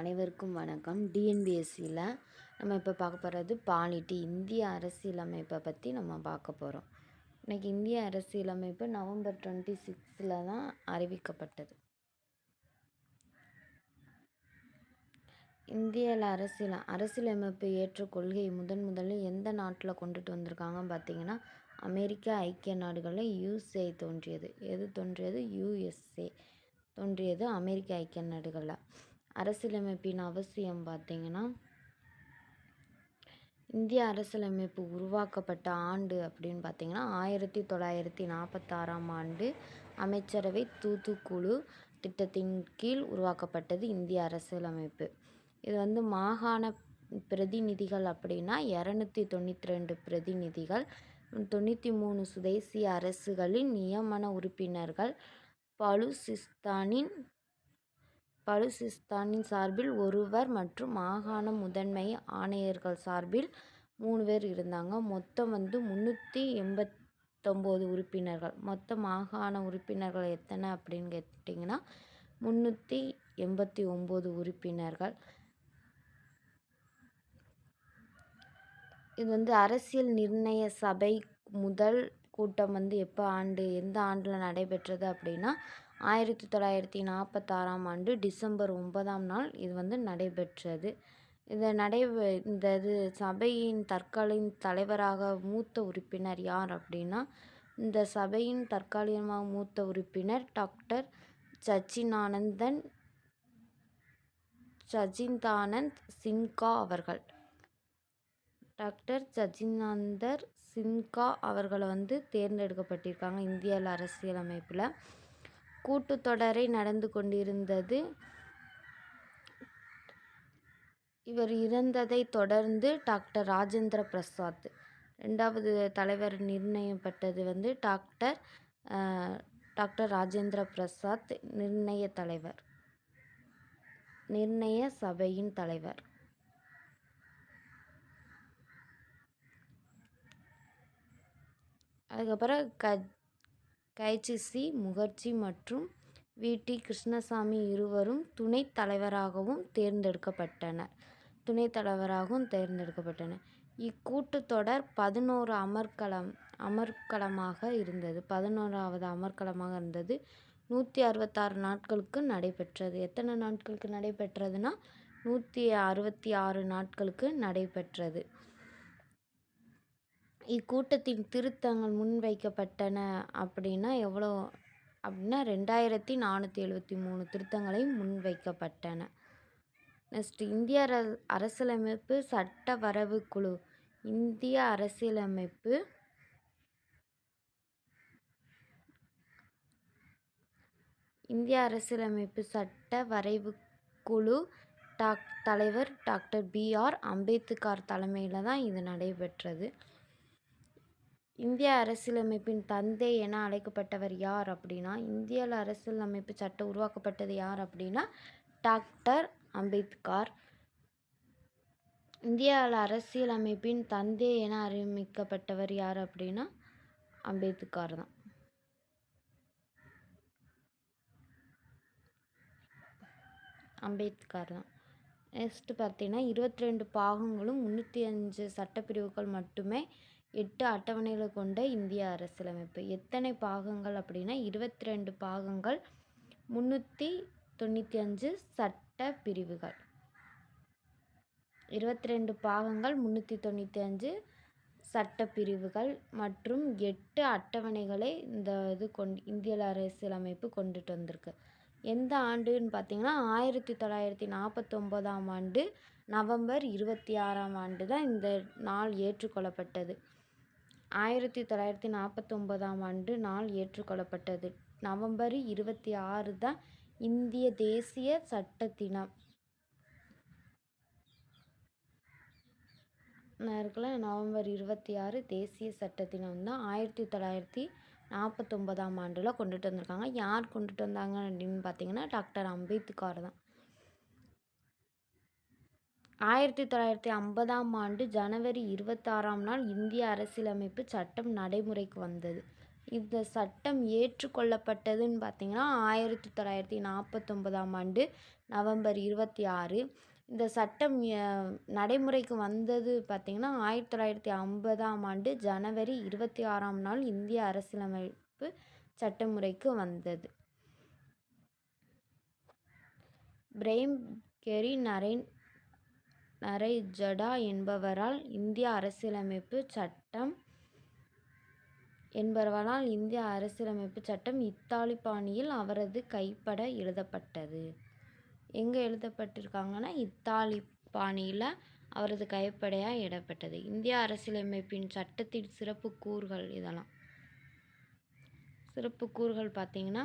அனைவருக்கும் வணக்கம். டிஎன்பிஎஸ்சியில் நம்ம இப்போ பார்க்க போகிறது பாலிட்டி இந்திய அரசியலமைப்பை பற்றி நம்ம பார்க்க போகிறோம் இன்றைக்கி இந்திய அரசியலமைப்பு நவம்பர் டுவெண்ட்டி சிக்ஸில் தான் அறிவிக்கப்பட்டது. இந்தியாவில் அரசியல் அரசியலமைப்பு ஏற்ற கொள்கை முதன் முதலில் எந்த நாட்டில் கொண்டுட்டு வந்திருக்காங்கன்னு பார்த்தீங்கன்னா அமெரிக்க ஐக்கிய நாடுகளில் யூஎஸ்ஏ தோன்றியது. எது தோன்றியது? யூஎஸ்ஏ தோன்றியது அமெரிக்க ஐக்கிய நாடுகளில். அரசியலமைப்பின் அவசியம் பார்த்திங்கன்னா இந்திய அரசியலமைப்பு உருவாக்கப்பட்ட ஆண்டு அப்படின்னு பார்த்திங்கன்னா ஆயிரத்தி தொள்ளாயிரத்தி நாற்பத்தாறாம் ஆண்டு அமைச்சரவை தூத்துக்குழு திட்டத்தின் கீழ் உருவாக்கப்பட்டது இந்திய அரசியலமைப்பு. இது வந்து மாகாண பிரதிநிதிகள் அப்படின்னா இரநூத்தி தொண்ணூற்றி ரெண்டு பிரதிநிதிகள் தொண்ணூற்றி மூணு சுதேசிய அரசுகளின் நியமன உறுப்பினர்கள் பலுசிஸ்தானின் பலுசிஸ்தானின் சார்பில் ஒருவர் மற்றும் மாகாண முதன்மை ஆணையர்கள் சார்பில் மூணு பேர் இருந்தாங்க. மொத்தம் வந்து முந்நூற்றி எண்பத்தொம்போது உறுப்பினர்கள். மொத்த மாகாண உறுப்பினர்கள் எத்தனை அப்படின்னு கேட்டிங்கன்னா முந்நூற்றி எண்பத்தி ஒம்பது உறுப்பினர்கள். இது வந்து அரசியல் நிர்ணய சபை முதல் கூட்டம் வந்து எப்போ ஆண்டு எந்த ஆண்டில் நடைபெற்றது அப்படின்னா ஆயிரத்தி தொள்ளாயிரத்தி நாற்பத்தாறாம் ஆண்டு டிசம்பர் ஒன்பதாம் நாள் இது வந்து நடைபெற்றது. இதை நடை இந்த இது சபையின் தற்காலிக தலைவராக மூத்த உறுப்பினர் யார் அப்படின்னா இந்த சபையின் தற்காலிகமாக மூத்த உறுப்பினர் டாக்டர் சச்சினானந்தன் சஜிந்தானந்த் சின்கா அவர்கள். டாக்டர் சஜினாந்தர் சின்கா அவர்களை வந்து தேர்ந்தெடுக்கப்பட்டிருக்காங்க இந்திய அரசியலமைப்பில். கூட்டுத்தொடரை நடந்து கொண்டிருந்தது. இவர் இறந்ததை தொடர்ந்து டாக்டர் ராஜேந்திர பிரசாத். ரெண்டாவது தலைவர் நிர்ணயப்பட்டது வந்து டாக்டர் டாக்டர் ராஜேந்திர பிரசாத் நிர்ணய தலைவர் நிர்ணய சபையின் தலைவர். அதுக்கப்புறம் க கைச்சிசி முகர்ஜி மற்றும் வி. டி. கிருஷ்ணசாமி இருவரும் துணைத் தலைவராகவும் தேர்ந்தெடுக்கப்பட்டனர். துணைத் தலைவராகவும் தேர்ந்தெடுக்கப்பட்டனர். இக்கூட்டத்தொடர் பதினோரு அமர்க்களம் அமர்க்களமாக இருந்தது. பதினோராவது அமர்க்களமாக இருந்தது. நூற்றி அறுபத்தாறு நாட்களுக்கு நடைபெற்றது. எத்தனை நாட்களுக்கு நடைபெற்றதுன்னா நூற்றி அறுபத்தி ஆறு நாட்களுக்கு நடைபெற்றது. இக்கூட்டத்தின் திருத்தங்கள் முன்வைக்கப்பட்டன அப்படின்னா எவ்வளோ? அப்படின்னா ரெண்டாயிரத்தி நானூற்றி எழுபத்தி மூணு திருத்தங்களை முன்வைக்கப்பட்டன. நெக்ஸ்ட் இந்திய அர அரசியலமைப்பு சட்ட வரவு குழு. இந்திய அரசியலமைப்பு இந்திய அரசியலமைப்பு சட்ட வரைவு குழு டாக் தலைவர் டாக்டர் பி ஆர் அம்பேத்கர் தலைமையில் தான் இது நடைபெற்றது. இந்திய அரசியலமைப்பின் தந்தை என அழைக்கப்பட்டவர் யார் அப்படின்னா இந்திய அரசியலமைப்பு சட்டம் உருவாக்கப்பட்டது யார் அப்படின்னா டாக்டர் அம்பேத்கர். இந்தியாவில் அரசியலமைப்பின் தந்தை என அறிவிக்கப்பட்டவர் யார் அப்படின்னா அம்பேத்கர் தான். அம்பேத்கர் தான். நெக்ஸ்ட்டு பார்த்தீங்கன்னா இருபத்தி ரெண்டு பாகங்களும் முந்நூற்றி அஞ்சு சட்டப்பிரிவுகள் மட்டுமே எட்டு அட்டவணைகளை கொண்ட இந்திய அரசியலமைப்பு. எத்தனை பாகங்கள் அப்படின்னா இருபத்தி ரெண்டு பாகங்கள் முந்நூற்றி தொண்ணூற்றி அஞ்சு சட்ட பிரிவுகள். இருபத்தி ரெண்டு பாகங்கள் முந்நூற்றி தொண்ணூற்றி அஞ்சு சட்ட பிரிவுகள் மற்றும் எட்டு அட்டவணைகளை இந்த இது கொண் இந்திய அரசியலமைப்பு கொண்டுட்டு வந்திருக்கு. எந்த ஆண்டுன்னு பார்த்தீங்கன்னா ஆயிரத்தி தொள்ளாயிரத்தி நாற்பத்தொம்போதாம் ஆண்டு நவம்பர் இருபத்தி ஆறாம் ஆண்டு தான் இந்த நாள் ஏற்றுக்கொள்ளப்பட்டது. ஆயிரத்தி தொள்ளாயிரத்தி நாற்பத்தொம்போதாம் ஆண்டு நாள் ஏற்றுக்கொள்ளப்பட்டது. நவம்பர் இருபத்தி ஆறு தான் இந்திய தேசிய சட்ட தினம் இருக்குல்ல நவம்பர் இருபத்தி ஆறு தேசிய சட்ட தினம் தான் ஆயிரத்தி தொள்ளாயிரத்தி நாற்பத்தொம்போதாம் ஆண்டில் கொண்டுட்டு வந்திருக்காங்க. யார் கொண்டுட்டு வந்தாங்க அப்படின்னு பார்த்தீங்கன்னா டாக்டர் அம்பேத்கார் தான். ஆயிரத்தி தொள்ளாயிரத்தி ஐம்பதாம் ஆண்டு ஜனவரி இருபத்தாறாம் நாள் இந்திய அரசியலமைப்பு சட்டம் நடைமுறைக்கு வந்தது. இந்த சட்டம் ஏற்றுக்கொள்ளப்பட்டதுன்னு பார்த்திங்கன்னா ஆயிரத்தி தொள்ளாயிரத்தி நாற்பத்தொம்பதாம் ஆண்டு நவம்பர் இருபத்தி ஆறு. இந்த சட்டம் நடைமுறைக்கு வந்தது பார்த்திங்கன்னா ஆயிரத்தி தொள்ளாயிரத்தி ஐம்பதாம் ஆண்டு ஜனவரி இருபத்தி ஆறாம் நாள் இந்திய அரசியலமைப்பு சட்டமுறைக்கு வந்தது. பிரேம் கெரி நரேன் நரேஜடா என்பவரால் இந்திய அரசியலமைப்பு சட்டம் என்பவரால் இந்திய அரசியலமைப்பு சட்டம் இத்தாலி பாணியில் அவரது கைப்பட எழுதப்பட்டது. எங்கே எழுதப்பட்டிருக்காங்கன்னா இத்தாலி பாணியில் அவரது கைப்படையாக இடப்பட்டது. இந்திய அரசியலமைப்பின் சட்டத்தின் சிறப்பு கூறுகள் இதெல்லாம். சிறப்பு கூறுகள் பார்த்திங்கன்னா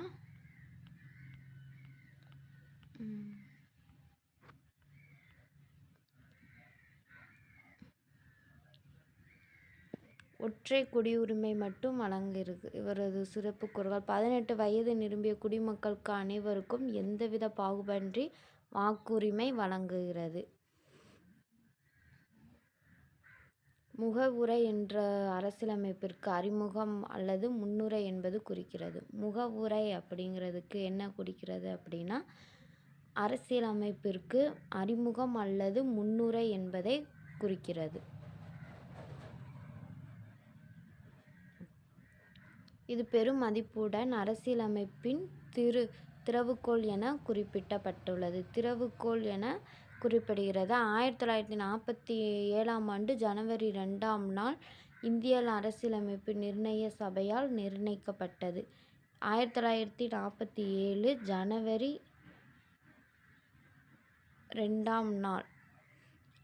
ஒற்றை குடியுரிமை மட்டும் வழங்கியிருக்கு. இவரது சிறப்பு கூறுகள் பதினெட்டு வயது நிரம்பிய குடிமக்களுக்கு அனைவருக்கும் எந்தவித பாகுபன்றி வாக்குரிமை வழங்குகிறது? முகவுரை என்ற அரசியலமைப்பிற்கு அறிமுகம் அல்லது முன்னுரை என்பது குறிக்கிறது. முகவுரை அப்படிங்கிறதுக்கு என்ன குறிக்கிறது அப்படின்னா அரசியலமைப்பிற்கு அறிமுகம் அல்லது முன்னுரை என்பதை குறிக்கிறது. இது பெரும் மதிப்புடன் அரசியலமைப்பின் திரு திறவுகோல் என குறிப்பிடப்பட்டுள்ளது. திறவுகோல் என குறிப்பிடுகிறது. ஆயிரத்தி தொள்ளாயிரத்தி நாற்பத்தி ஏழாம் ஆண்டு ஜனவரி ரெண்டாம் நாள் இந்திய அரசியலமைப்பு நிர்ணய சபையால் நிர்ணயிக்கப்பட்டது. ஆயிரத்தி தொள்ளாயிரத்தி நாற்பத்தி ஏழு ஜனவரி ரெண்டாம் நாள்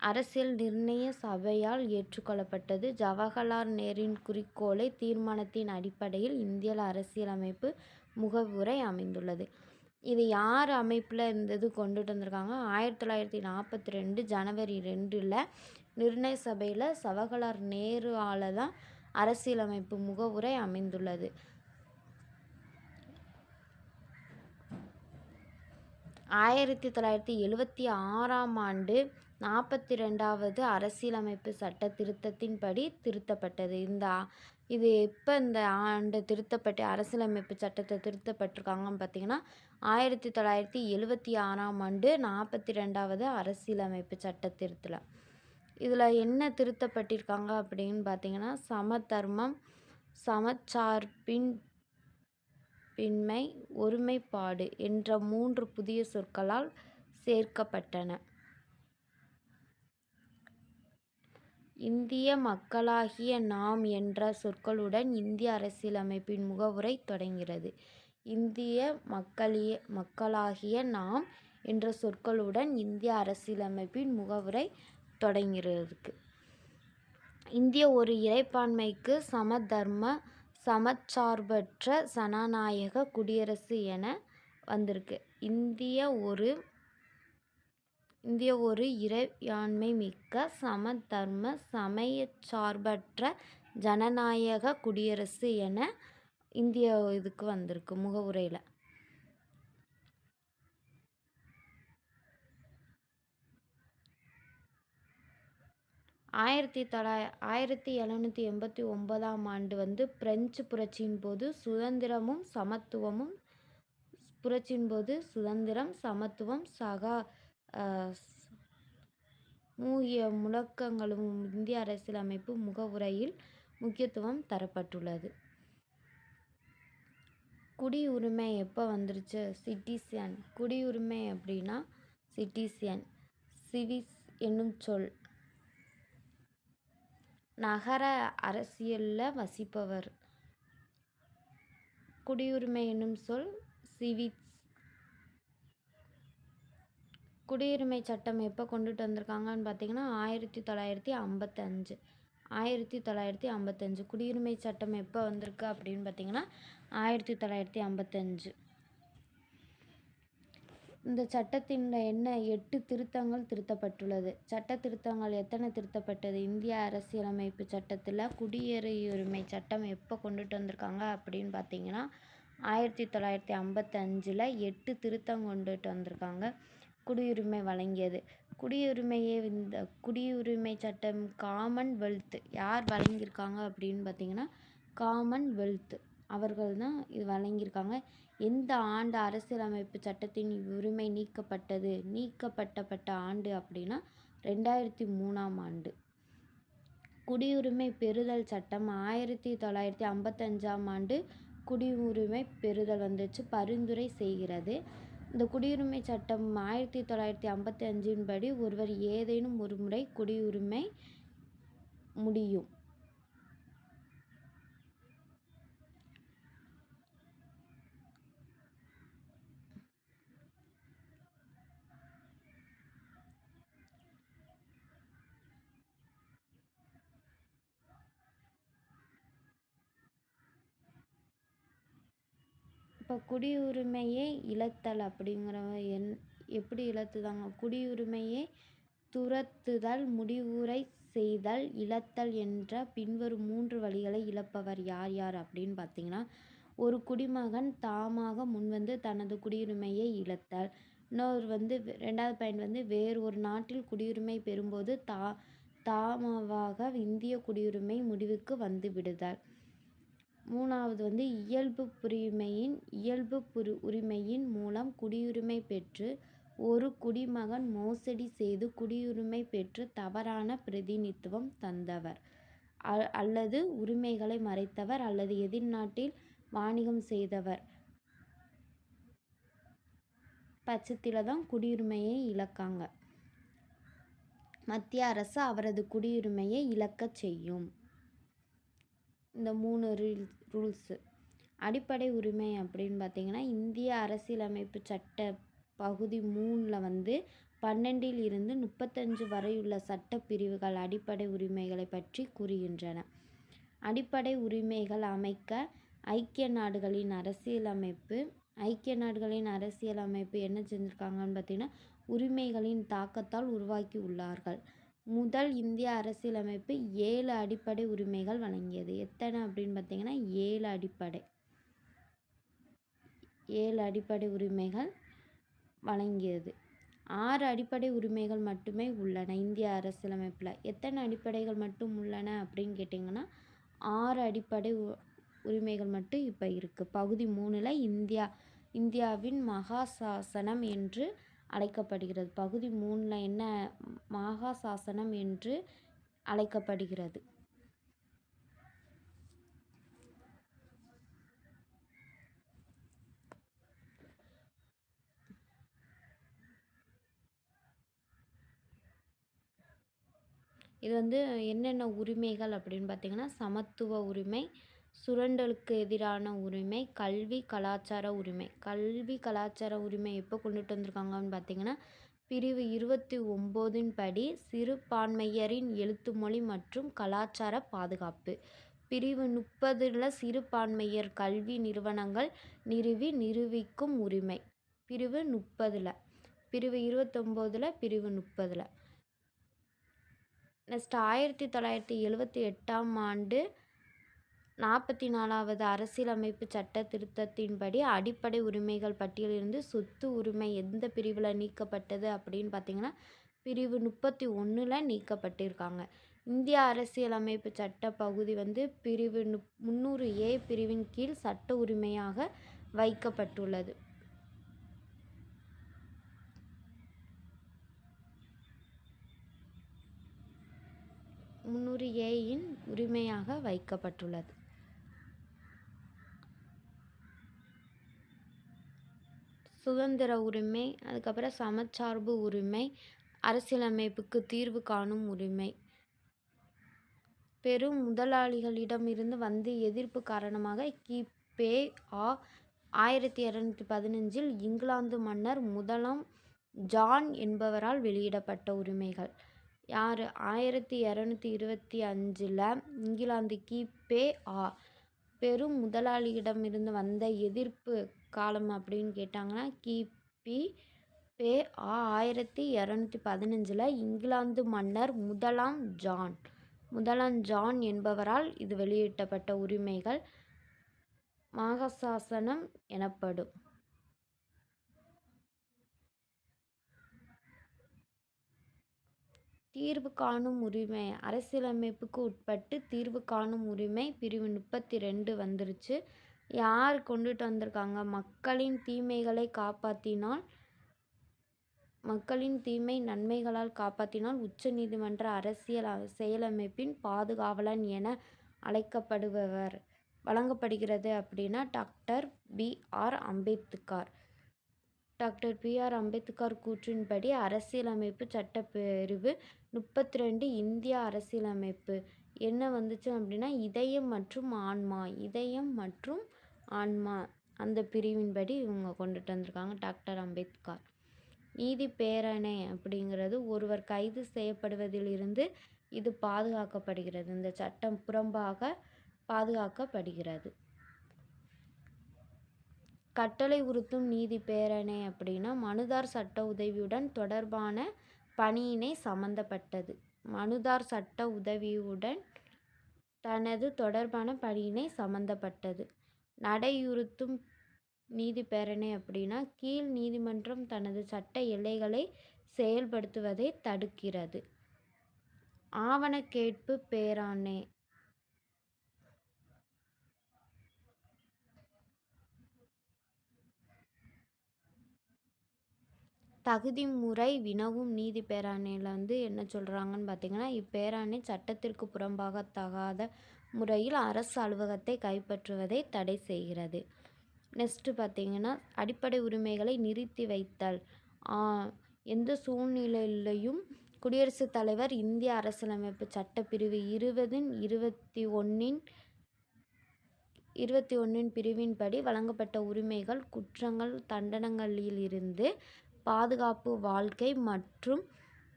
அரசியல் நிர்ணய சபையால் ஏற்றுக்கொள்ளப்பட்டது. ஜவஹர்லால் நேருவின் குறிக்கோளை தீர்மானத்தின் அடிப்படையில் இந்திய அரசியலமைப்பு முகவுரை அமைந்துள்ளது. இது யார் அமைப்பில் இந்த இது கொண்டுட்டு வந்திருக்காங்க? ஆயிரத்தி தொள்ளாயிரத்தி நாற்பத்தி ரெண்டு ஜனவரி ரெண்டில் நிர்ணய சபையில் ஜவஹர்லால் நேருவால் தான் அரசியலமைப்பு முகவுரை அமைந்துள்ளது. ஆயிரத்தி தொள்ளாயிரத்தி எழுவத்தி ஆறாம் ஆண்டு நாற்பத்தி ரெண்டாவது அரசியலமைப்பு சட்ட திருத்தத்தின்படி திருத்தப்பட்டது. இந்த இது எப்போ இந்த ஆண்டு திருத்தப்பட்டு அரசியலமைப்பு சட்டத்தை திருத்தப்பட்டிருக்காங்கன்னு பார்த்தீங்கன்னா ஆயிரத்தி தொள்ளாயிரத்தி எழுவத்தி ஆறாம் ஆண்டு நாற்பத்தி ரெண்டாவது அரசியலமைப்பு சட்ட திருத்தல. இதில் என்ன திருத்தப்பட்டிருக்காங்க அப்படின்னு பார்த்தீங்கன்னா சமதர்மம் சமச்சார்பின் பின்மை ஒருமைப்பாடு என்ற மூன்று புதிய சொற்களால் சேர்க்கப்பட்டன. இந்திய மக்களாகிய நாம் என்ற சொற்களுடன் இந்திய அரசியலமைப்பின் முகவுரை தொடங்கிறது இந்திய மக்களிய மக்களாகிய நாம் என்ற சொற்களுடன் இந்திய அரசியலமைப்பின் முகவுரை தொடங்கிறதுக்கு இந்திய ஒரு இறைப்பான்மைக்கு சமதர்ம சமச்சார்பற்ற சனநாயக குடியரசு என வந்திருக்கு. இந்திய ஒரு இந்திய ஒரு இறையாண்மை மிக்க சமதர்ம சமயச்சார்பற்ற ஜனநாயக குடியரசு என இந்திய இதுக்கு வந்திருக்கு முகவுரையில். ஆயிரத்தி தொள்ளாய ஆயிரத்தி எழுநூற்றி எண்பத்தி ஒன்பதாம் ஆண்டு வந்து பிரெஞ்சு புரட்சியின் போது சுதந்திரமும் சமத்துவமும் புரட்சியின் போது சுதந்திரம் சமத்துவம் சகா மூகிய முழக்கங்களும் இந்திய அரசியலமைப்பு முகவுரையில் முக்கியத்துவம் தரப்பட்டுள்ளது. குடியுரிமை எப்போ வந்துருச்சு? சிட்டிசியன் குடியுரிமை அப்படின்னா சிட்டிசியன் சிவிஸ் என்னும் சொல். நகர அரசியலில் வசிப்பவர். குடியுரிமை என்னும் சொல் சிவிக்ஸ். குடியுரிமை சட்டம் எப்போ கொண்டுட்டு வந்திருக்காங்கன்னு பார்த்தீங்கன்னா ஆயிரத்தி தொள்ளாயிரத்தி ஐம்பத்தஞ்சு. ஆயிரத்தி தொள்ளாயிரத்தி ஐம்பத்தஞ்சு. குடியுரிமை சட்டம் எப்போ வந்திருக்கு அப்படின்னு பார்த்தீங்கன்னா ஆயிரத்தி தொள்ளாயிரத்தி ஐம்பத்தஞ்சு. இந்த சட்டத்தின் என்ன எட்டு திருத்தங்கள் திருத்தப்பட்டுள்ளது? சட்ட திருத்தங்கள் எத்தனை திருத்தப்பட்டது? இந்திய அரசியலமைப்பு சட்டத்தில் குடியுரிமை சட்டம் எப்போ கொண்டுட்டு வந்திருக்காங்க அப்படின்னு பார்த்தீங்கன்னா ஆயிரத்தி தொள்ளாயிரத்தி ஐம்பத்தஞ்சில் எட்டு திருத்தம் கொண்டுட்டு வந்திருக்காங்க. குடியுரிமை வழங்கியது. குடியுரிமையே இந்த குடியுரிமை சட்டம் காமன்வெல்த் யார் வழங்கியிருக்காங்க அப்படின்னு பார்த்தீங்கன்னா காமன்வெல்த் அவர்கள் தான் இது வழங்கியிருக்காங்க. எந்த ஆண்டு அரசியலமைப்பு சட்டத்தின் உரிமை நீக்கப்பட்டது? நீக்கப்பட்டப்பட்ட ஆண்டு அப்படின்னா ரெண்டாயிரத்தி மூணாம் ஆண்டு. குடியுரிமை பெறுதல் சட்டம் ஆயிரத்தி தொள்ளாயிரத்தி ஐம்பத்தஞ்சாம் ஆண்டு குடியுரிமை பெறுதல் வந்துச்சு பரிந்துரை செய்கிறது. இந்த குடியுரிமை சட்டம் ஆயிரத்தி தொள்ளாயிரத்தி ஐம்பத்தி அஞ்சின் படி ஒருவர் ஏதேனும் ஒரு முறை குடியுரிமை முடியும். இப்போ குடியுரிமையை இழத்தல் அப்படிங்கிற என் எப்படி இழத்துதாங்க? குடியுரிமையை துரத்துதல் முடிவுரை செய்தல் இழத்தல் என்ற பின்வரும் மூன்று வழிகளை இழப்பவர் யார் யார் அப்படின்னு பார்த்தீங்கன்னா ஒரு குடிமகன் தாமாக முன்வந்து தனது குடியுரிமையை இழத்தல். இன்னொரு வந்து ரெண்டாவது பாயிண்ட் வந்து வேறு ஒரு நாட்டில் குடியுரிமை பெறும்போது தா தாமாவாக இந்திய குடியுரிமை முடிவுக்கு வந்து விடுதல். மூணாவது வந்து இயல்பு புரிமையின் இயல்பு புரு உரிமையின் மூலம் குடியுரிமை பெற்று ஒரு குடிமகன் மோசடி செய்து குடியுரிமை பெற்று தவறான பிரதிநிதித்துவம் தந்தவர். அல்லது உரிமைகளை மறைத்தவர் அல்லது எதிர்நாட்டில் வாணிகம் செய்தவர். பட்சத்தில் தான் குடியுரிமையை இழக்காங்க. மத்திய அரசு அவரது குடியுரிமையை இழக்கச் செய்யும். இந்த மூணு ரூல்ஸ் ரூல்ஸு. அடிப்படை உரிமை அப்படின்னு பார்த்தீங்கன்னா இந்திய அரசியலமைப்பு சட்ட பகுதி மூணில் வந்து பன்னெண்டில் இருந்து முப்பத்தஞ்சு வரையுள்ள சட்ட பிரிவுகள் அடிப்படை உரிமைகளை பற்றி கூறுகின்றன. அடிப்படை உரிமைகள் அமைக்க ஐக்கிய நாடுகளின் அரசியலமைப்பு ஐக்கிய நாடுகளின் அரசியலமைப்பு என்ன செஞ்சுருக்காங்கன்னு பார்த்திங்கன்னா உரிமைகளின் தாக்கத்தால் உருவாக்கி உள்ளார்கள். முதல் இந்திய அரசியலமைப்பு ஏழு அடிப்படை உரிமைகள் வழங்கியது. எத்தனை அப்படின்னு பார்த்தீங்கன்னா ஏழு அடிப்படை. ஏழு அடிப்படை உரிமைகள் வழங்கியது. ஆறு அடிப்படை உரிமைகள் மட்டுமே உள்ளன இந்திய அரசியலமைப்பில். எத்தனை அடிப்படைகள் மட்டும் உள்ளன அப்படின்னு கேட்டிங்கன்னா ஆறு அடிப்படை உரிமைகள் மட்டும் இப்போ இருக்குது பகுதி மூணில் இந்தியா இந்தியாவின் மகாசாசனம் என்று அழைக்கப்படுகிறது. பகுதி மூணில் என்ன மகாசாசனம் என்று அழைக்கப்படுகிறது. இது வந்து என்னென்ன உரிமைகள் அப்படின்னு பார்த்தீங்கன்னா சமத்துவ உரிமை சுரண்டலுக்கு எதிரான உரிமை கல்வி கலாச்சார உரிமை. கல்வி கலாச்சார உரிமை எப்போ கொண்டுட்டு வந்திருக்காங்கன்னு பார்த்தீங்கன்னா பிரிவு இருபத்தி ஒம்போதின் படி சிறுபான்மையரின் எழுத்து மொழி மற்றும் கலாச்சார பாதுகாப்பு. பிரிவு முப்பதில் சிறுபான்மையர் கல்வி நிறுவனங்கள் நிறுவி நிரூபிக்கும் உரிமை. பிரிவு முப்பதில். பிரிவு இருபத்தொம்போதில் பிரிவு முப்பதில். நெக்ஸ்ட் ஆயிரத்தி தொள்ளாயிரத்தி எழுவத்தி எட்டாம் ஆண்டு நாற்பத்தி நாலாவது அரசியலமைப்பு சட்ட திருத்தத்தின்படி அடிப்படை உரிமைகள் பட்டியலிருந்து சொத்து உரிமை எந்த பிரிவில் நீக்கப்பட்டது அப்படின்னு பார்த்தீங்கன்னா பிரிவு முப்பத்தி ஒன்றில் நீக்கப்பட்டிருக்காங்க. இந்திய அரசியலமைப்பு சட்ட பகுதி வந்து பிரிவு நுப் முந்நூறு ஏ பிரிவின் கீழ் சட்ட உரிமையாக வைக்கப்பட்டுள்ளது. முந்நூறு ஏயின் உரிமையாக வைக்கப்பட்டுள்ளது. சுதந்திர உரிமை அதுக்கப்புறம் சமச்சார்பு உரிமை அரசியலமைப்புக்கு தீர்வு காணும் உரிமை. பெரும் முதலாளிகளிடமிருந்து வந்து எதிர்ப்பு காரணமாக கிபே ஆ. ஆயிரத்தி இரநூத்தி பதினஞ்சில் இங்கிலாந்து மன்னர் முதலாம் ஜான் என்பவரால் வெளியிடப்பட்ட உரிமைகள். யார்? ஆயிரத்தி இரநூத்தி இருபத்தி அஞ்சில் இங்கிலாந்து கிபே ஆ. பெரும் முதலாளியிடமிருந்து வந்த எதிர்ப்பு காலம் அப்படின்னு கேட்டாங்கன்னா கிபி பே. ஆ ஆயிரத்தி இரநூத்தி பதினஞ்சில் இங்கிலாந்து மன்னர் முதலாம் ஜான். முதலாம் ஜான் என்பவரால் இது வெளியிட்டப்பட்ட உரிமைகள் மாகசாசனம் எனப்படும். தீர்வு காணும் உரிமை. அரசியலமைப்புக்கு உட்பட்டு தீர்வு காணும் உரிமை பிரிவு முப்பத்தி ரெண்டு வந்துருச்சு. யார் கொண்டுட்டு வந்திருக்காங்க? மக்களின் தீமைகளை காப்பாற்றினால் மக்களின் தீமை நன்மைகளால் காப்பாற்றினால் உச்ச நீதிமன்ற அரசியல் செயலமைப்பின் பாதுகாவலன் என அழைக்கப்படுபவர். வழங்கப்படுகிறது அப்படின்னா doctor B. R. Ambedkar. Doctor B. R. Ambedkar கூற்றின்படி அரசியலமைப்பு சட்டப்பிரிவு முப்பத்தி ரெண்டு இந்திய அரசியலமைப்பு. என்ன வந்துச்சு அப்படின்னா இதயம் மற்றும் ஆன்மா இதயம் மற்றும் ஆன்மா அந்த பிரிவின்படி இவங்க கொண்டுட்டு வந்திருக்காங்க டாக்டர் அம்பேத்கர். நீதி பேரணை அப்படிங்கிறது ஒருவர் கைது செய்யப்படுவதிலிருந்து இது பாதுகாக்கப்படுகிறது. இந்த சட்டம் புறம்பாக பாதுகாக்கப்படுகிறது. கட்டளை உறுத்தும் நீதி பேரணை அப்படின்னா மனுதார் சட்ட உதவியுடன் தொடர்பான பணியினை சம்பந்தப்பட்டது. மனுதார் சட்ட உதவியுடன் தனது தொடர்பான பணியினை சம்பந்தப்பட்டது. நடையுறுத்தும் நீதி அப்படின்னா கீழ் நீதிமன்றம் தனது சட்ட எல்லைகளை செயல்படுத்துவதை தடுக்கிறது. ஆவண கேட்பு பேராணை. தகுதி முறை வினவும் நீதி பேராணையில் வந்து என்ன சொல்கிறாங்கன்னு பார்த்தீங்கன்னா இப்பேராணை சட்டத்திற்கு புறம்பாக தகாத முறையில் அரசு அலுவலகத்தை கைப்பற்றுவதை தடை செய்கிறது. நெக்ஸ்ட்டு பார்த்திங்கன்னா அடிப்படை உரிமைகளை நிறுத்தி வைத்தல். எந்த சூழ்நிலையிலையும் குடியரசுத் தலைவர் இந்திய அரசியலமைப்பு சட்டப்பிரிவு இருபதின் இருபத்தி ஒன்றின் இருபத்தி ஒன்றின் பிரிவின்படி வழங்கப்பட்ட உரிமைகள் குற்றங்கள் தண்டனங்களிலிருந்து பாதுகாப்பு வாழ்க்கை மற்றும்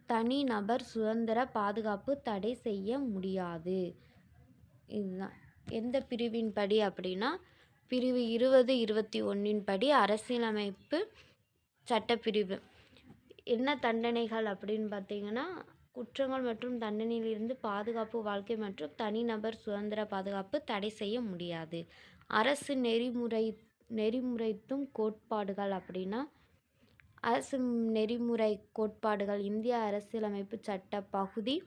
தனிநபர் சுதந்திர பாதுகாப்பு தடை செய்ய முடியாது. இதுதான். எந்த பிரிவின்படி அப்படின்னா பிரிவு இருபது இருபத்தி ஒன்றின் படி அரசியலமைப்பு சட்டப்பிரிவு. என்ன தண்டனைகள் அப்படின்னு பார்த்தீங்கன்னா குற்றங்கள் மற்றும் தண்டனையிலிருந்து பாதுகாப்பு வாழ்க்கை மற்றும் தனிநபர் சுதந்திர பாதுகாப்பு தடை செய்ய முடியாது. அரசு நெறிமுறை நெறிமுறைத்தும் கோட்பாடுகள் அப்படின்னா அரசு நெறிமுறை கோட்பாடுகள் இந்திய அரசியலமைப்பு சட்ட பகுதி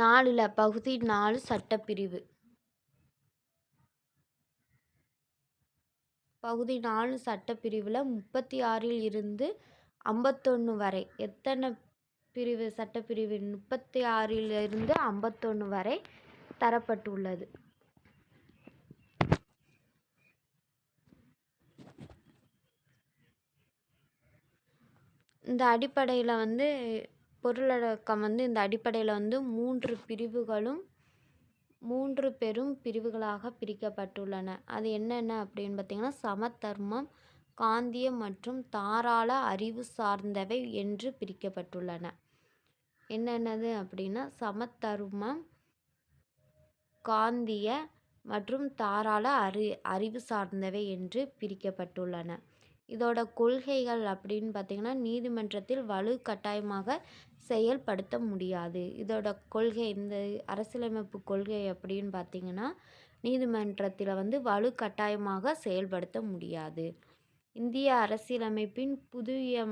நாலில் பகுதி நாலு சட்டப்பிரிவு. பகுதி நாலு சட்டப்பிரிவில் முப்பத்தி ஆறில் இருந்து ஐம்பத்தொன்று வரை. எத்தனை பிரிவு சட்டப்பிரிவு முப்பத்தி ஆறில் இருந்து ஐம்பத்தொன்று வரை தரப்பட்டுள்ளது? இந்த அடிப்படையில் வந்து பொருளடக்கம் வந்து இந்த அடிப்படையில் வந்து மூன்று பிரிவுகளும் மூன்று பெரும் பிரிவுகளாக பிரிக்கப்பட்டுள்ளன. அது என்னென்ன அப்படின்னு பார்த்திங்கன்னா சமதர்மம் காந்தியம் மற்றும் தாராள அறிவு சார்ந்தவை என்று பிரிக்கப்பட்டுள்ளன. என்னென்னது அப்படின்னா சமதர்மம் காந்திய மற்றும் தாராள அறி அறிவு சார்ந்தவை என்று பிரிக்கப்பட்டுள்ளன. இதோட கொள்கைகள் அப்படின்னு பார்த்திங்கன்னா நீதிமன்றத்தில் வலுக்கட்டாயமாக செயல்படுத்த முடியாது. இதோட கொள்கை இந்த அரசியலமைப்பு கொள்கை அப்படின்னு பார்த்திங்கன்னா நீதிமன்றத்தில் வந்து வலு கட்டாயமாக செயல்படுத்த முடியாது. இந்திய அரசியலமைப்பின் புதிய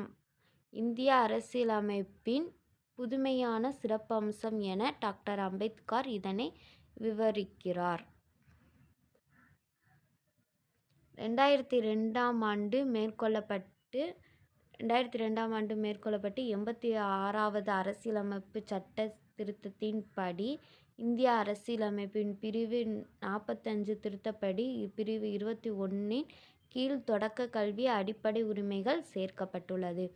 இந்திய அரசியலமைப்பின் புதுமையான சிறப்பம்சம் என டாக்டர் அம்பேத்கர் இதனை விவரிக்கிறார். ரெண்டாயிரத்தி ரெண்டாம் ஆண்டு மேற்கொள்ளப்பட்டு ரெண்டாயிரத்தி ரெண்டாம் ஆண்டு மேற்கொள்ளப்பட்டு எண்பத்தி ஆறாவது அரசியலமைப்பு சட்ட திருத்தத்தின் படி இந்திய அரசியலமைப்பின் பிரிவு நாற்பத்தஞ்சு திருத்தப்படி இப்பிரிவு இருபத்தி ஒன்றின் கீழ் தொடக்க கல்வி அடிப்படை உரிமைகள் சேர்க்கப்பட்டுள்ளது.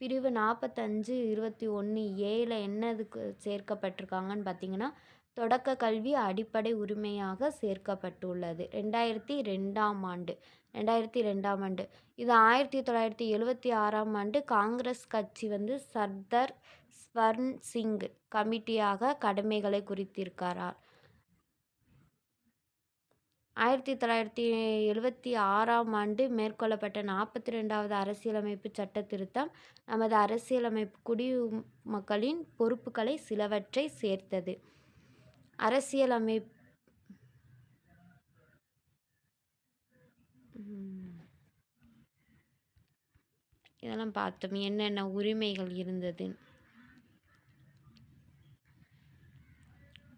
பிரிவு நாற்பத்தஞ்சு இருபத்தி ஒன்று ஏல என்னதுக்கு சேர்க்கப்பட்டிருக்காங்கன்னு பார்த்தீங்கன்னா தொடக்க கல்வி அடிப்படை உரிமையாக சேர்க்கப்பட்டுள்ளது. ரெண்டாயிரத்தி ரெண்டாம் ஆண்டு ரெண்டாயிரத்தி ரெண்டாம் ஆண்டு. இது ஆயிரத்தி தொள்ளாயிரத்தி எழுவத்தி ஆறாம் ஆண்டு காங்கிரஸ் கட்சி வந்து சர்தார் ஸ்வர்ன் சிங் கமிட்டியாக கடமைகளை குறித்திருக்கிறார்? ஆயிரத்தி தொள்ளாயிரத்தி எழுவத்தி ஆறாம் ஆண்டு மேற்கொள்ளப்பட்ட நாற்பத்தி ரெண்டாவது அரசியலமைப்பு சட்ட திருத்தம் நமது அரசியலமைப்பு குடிமக்களின் பொறுப்புகளை சிலவற்றை சேர்த்தது. அரசியலமைப்பு இதெல்லாம் பார்த்தோம். என்னென்ன உரிமைகள் இருந்தது?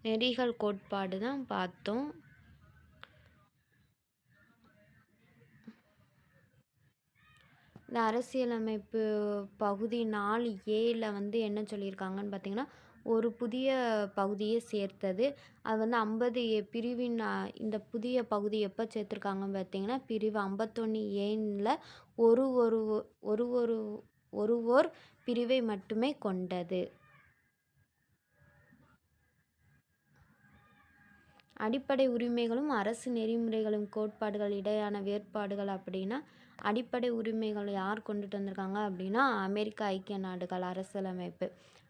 நெறிகள் கோட்பாடு தான் பார்த்தோம். இந்த அரசியலமைப்பு பகுதி நாலு ஏழில் வந்து என்ன சொல்லியிருக்காங்கன்னு பார்த்தீங்கன்னா ஒரு புதிய பகுதியை சேர்த்தது. அது வந்து ஐம்பது ஏ பிரிவின் இந்த புதிய பகுதி எப்போ சேர்த்துருக்காங்கன்னு பார்த்தீங்கன்னா பிரிவு ஐம்பத்தொன்று ஏனில் ஒரு ஒரு ஒரு ஒரு ஒரு ஓர் பிரிவை மட்டுமே கொண்டது. அடிப்படை உரிமைகளும் அரசு நெறிமுறைகளும் கோட்பாடுகள் இடையான வேறுபாடுகள் அப்படின்னா அடிப்படை உரிமைகள் யார் கொண்டுட்டு வந்திருக்காங்க அப்படின்னா அமெரிக்க ஐக்கிய நாடுகள் அரசியலமைப்பு.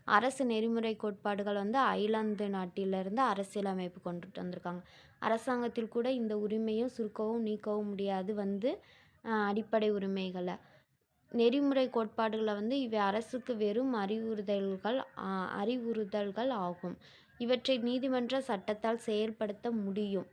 அரசு நெறிமுறை கோட்பாடுகள் வந்து ஐலாந்து நாட்டிலிருந்து அரசியலமைப்பு கொண்டுட்டு வந்திருக்காங்க. அரசாங்கத்தில் கூட இந்த உரிமையும் சுருக்கவும் நீக்கவும் முடியாது வந்து அடிப்படை உரிமைகளை. நெறிமுறை கோட்பாடுகளை வந்து இவை அரசுக்கு வெறும் அறிவுறுதல்கள் அறிவுறுத்தல்கள் ஆகும். இவற்றை நீதிமன்ற சட்டத்தால் செயல்படுத்த முடியும்.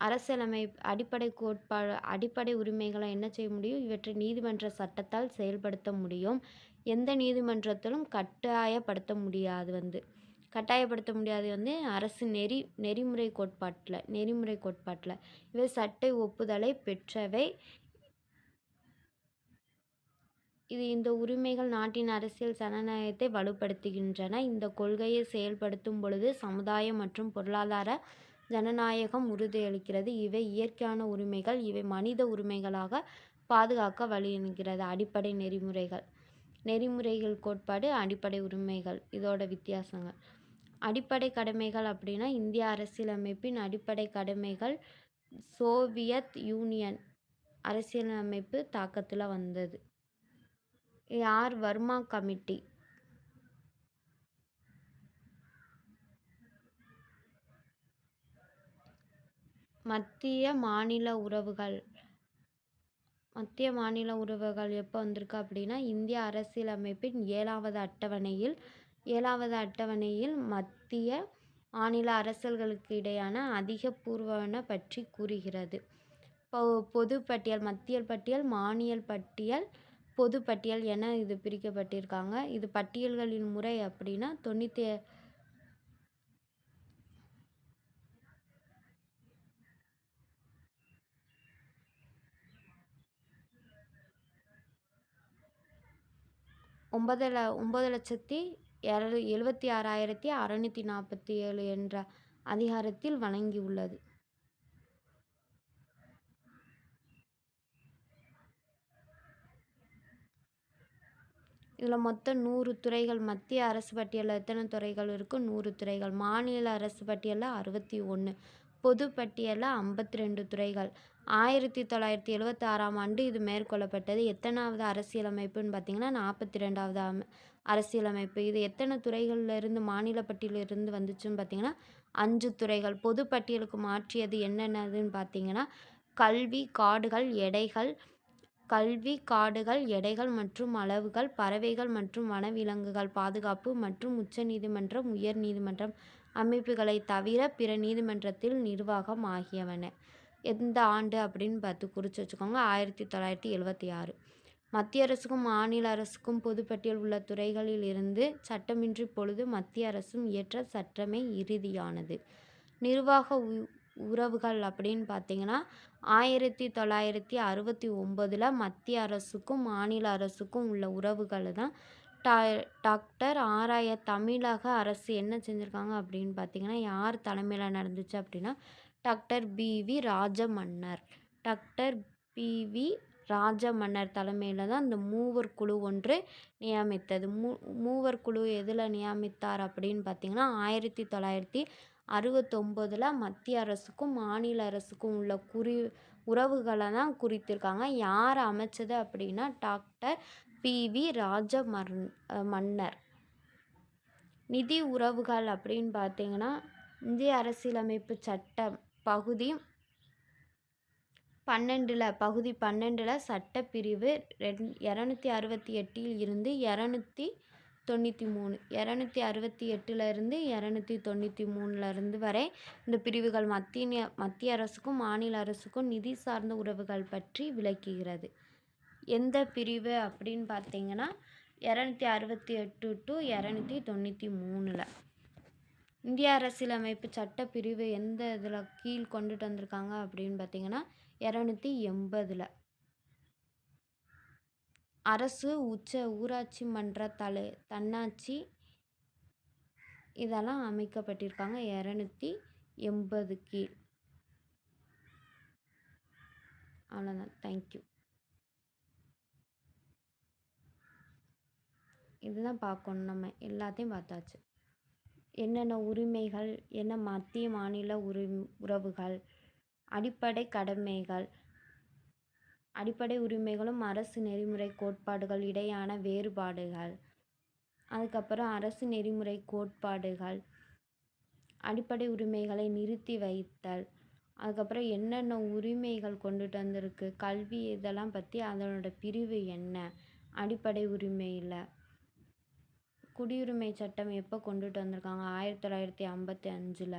அரசியலமை அடிப்படை கோட்பாடு அடிப்படை உரிமைகளை என்ன செய்ய முடியும்? இவற்றை நீதிமன்ற சட்டத்தால் செயல்படுத்த முடியும். எந்த நீதிமன்றத்திலும் கட்டாயப்படுத்த முடியாது வந்து. கட்டாயப்படுத்த முடியாது வந்து அரசு நெறி நெறிமுறை கோட்பாட்டில் நெறிமுறை கோட்பாட்டில். இவை சட்டை ஒப்புதலை பெற்றவை. இது இந்த உரிமைகள் நாட்டின் அரசியல் ஜனநாயகத்தை வலுப்படுத்துகின்றன. இந்த கொள்கையை செயல்படுத்தும் பொழுது சமுதாயம் மற்றும் பொருளாதார ஜனநாயகம் உறுதியளிக்கிறது. இவை இயற்கையான உரிமைகள். இவை மனித உரிமைகளாக பாதுகாக்க வழியனுகிறது அடிப்படை நெறிமுறைகள். நெறிமுறைகள் கோட்பாடு அடிப்படை உரிமைகள் இதோட வித்தியாசங்கள். அடிப்படை கடமைகள் அப்படின்னா இந்திய அரசியலமைப்பின் அடிப்படை கடமைகள் சோவியத் யூனியன் அரசியலமைப்பு தாக்கத்தில் வந்தது. யார்? வர்மா கமிட்டி. மத்திய மாநில உறவுகள். மத்திய மாநில உறவுகள் எப்போ வந்திருக்கு அப்படின்னா இந்திய அரசியலமைப்பின் ஏழாவது அட்டவணையில் ஏழாவது அட்டவணையில் மத்திய மாநில அரசுகளுக்கு இடையான அதிகபூர்வன பற்றி கூறுகிறது. பொ பொது பட்டியல் மத்திய பட்டியல் மானிய பட்டியல் பொது பட்டியல் என இது பிரிக்கப்பட்டிருக்காங்க. இது பட்டியல்களின் முறை அப்படின்னா தொண்ணூற்றி ஒன்பது ல ஒம்பது லட்சத்தி எர எழுபத்தி ஆறாயிரத்தி அறநூற்றி நாற்பத்தி ஏழு என்ற அதிகாரத்தில் வழங்கியுள்ளது இதில் மொத்தம் நூறு துறைகள் மத்திய அரசு பட்டியலில் எத்தனை துறைகள் இருக்கும் நூறு துறைகள். மாநில அரசு பட்டியலில் அறுபத்தி ஒன்று பொது பட்டியலில் ஐம்பத்தி ரெண்டு துறைகள். ஆயிரத்தி தொள்ளாயிரத்தி எழுபத்தி ஆறாம் ஆண்டு இது மேற்கொள்ளப்பட்டது. எத்தனாவது அரசியலமைப்புன்னு பார்த்தீங்கன்னா நாற்பத்தி ரெண்டாவது அரசியலமைப்பு. இது எத்தனை துறைகளில் இருந்து மாநில பட்டியலிருந்து வந்துச்சுன்னு பார்த்தீங்கன்னா அஞ்சு துறைகள். பொது பட்டியலுக்கு மாற்றியது என்னென்னதுன்னு பார்த்தீங்கன்னா கல்வி காடுகள் எடைகள் கல்வி காடுகள் எடைகள் மற்றும் அளவுகள் பறவைகள் மற்றும் வனவிலங்குகள் பாதுகாப்பு மற்றும் உச்ச நீதிமன்றம் உயர் நீதிமன்றம் அமைப்புகளை தவிர பிற நீதிமன்றத்தில் நிர்வாகம் ஆகியவன. எந்த ஆண்டு அப்படின்னு பார்த்து குறித்து வச்சுக்கோங்க. ஆயிரத்தி தொள்ளாயிரத்தி எழுபத்தி ஆறு. மத்திய அரசுக்கும் மாநில அரசுக்கும் பொதுப்பட்டியல் உள்ள துறைகளில் இருந்து சட்டமின்றி பொழுது மத்திய அரசும் இயற்ற சட்டமே இறுதியானது. நிர்வாக உறவுகள் அப்படின்னு பார்த்தீங்கன்னா ஆயிரத்தி தொள்ளாயிரத்தி அறுபத்தி ஒம்பதில் மத்திய அரசுக்கும் மாநில அரசுக்கும் உள்ள உறவுகள் தான். டா டாக்டர் ஆராய தமிழக அரசு என்ன செஞ்சுருக்காங்க அப்படின்னு பார்த்தீங்கன்னா யார் தலைமையில் நடந்துச்சு அப்படின்னா doctor P V Rajamannar. Doctor P V Rajamannar தலைமையில் தான் இந்த மூவர் குழு ஒன்று நியமித்தது. மூ மூவர் குழு எதில் நியமித்தார் அப்படின்னு பார்த்தீங்கன்னா ஆயிரத்தி தொள்ளாயிரத்தி அறுபத்தொம்போதில் மத்திய அரசுக்கும் மாநில அரசுக்கும் உள்ள குறி உறவுகளை தான் குறித்திருக்காங்க. யார் அமைச்சது அப்படின்னா டாக்டர் பிவி ராஜமர் மன்னர். நிதி உறவுகள் அப்படின்னு பார்த்தீங்கன்னா இந்திய அரசியலமைப்பு சட்டம் பகுதி பன்னெண்டில் பகுதி பன்னெண்டில் சட்டப்பிரிவு ரெண் இரநூத்தி அறுபத்தி எட்டில் இருந்து இரநூத்தி தொண்ணூற்றி மூணு இரநூத்தி அறுபத்தி எட்டுலேருந்து இரநூத்தி தொண்ணூற்றி மூணுலேருந்து வரை இந்த பிரிவுகள் மத்திய மத்திய அரசுக்கும் மாநில அரசுக்கும் நிதி சார்ந்த உறவுகள் பற்றி விளக்குகிறது. எந்த பிரிவு அப்படின்னு பார்த்தீங்கன்னா இரநூத்தி அறுபத்தி எட்டு டு இரநூத்தி தொண்ணூற்றி மூணில் இந்திய அரசியலமைப்பு சட்டப்பிரிவு எந்த இதில் கீழ் கொண்டுட்டு வந்திருக்காங்க அப்படின்னு பார்த்தீங்கன்னா இரநூத்தி எண்பதில். அரசு உச்ச ஊராட்சி மன்ற தலை தன்னாட்சி இதெல்லாம் அமைக்கப்பட்டிருக்காங்க இரநூத்தி எண்பது கீழ். அவ்வளோதான் தேங்க்யூ இதுதான் பார்க்கணும் நம்ம. எல்லாத்தையும் பார்த்தாச்சு. என்னென்ன உரிமைகள் என்ன மத்திய மாநில உரி உறவுகள் அடிப்படை கடமைகள் அடிப்படை உரிமைகளும் அரசு நெறிமுறை கோட்பாடுகள் இடையான வேறுபாடுகள் அதுக்கப்புறம் அரசு நெறிமுறை கோட்பாடுகள் அடிப்படை உரிமைகளை நிறுத்தி வைத்தல் அதுக்கப்புறம் என்னென்ன உரிமைகள் கொண்டுட்டு வந்திருக்கு கல்வி இதெல்லாம் பற்றி அதனோட பிரிவு என்ன அடிப்படை உரிமையில். குடியுரிமை சட்டம் எப்போ கொண்டுட்டு வந்திருக்காங்க? ஆயிரத்தி தொள்ளாயிரத்தி ஐம்பத்தி அஞ்சில்.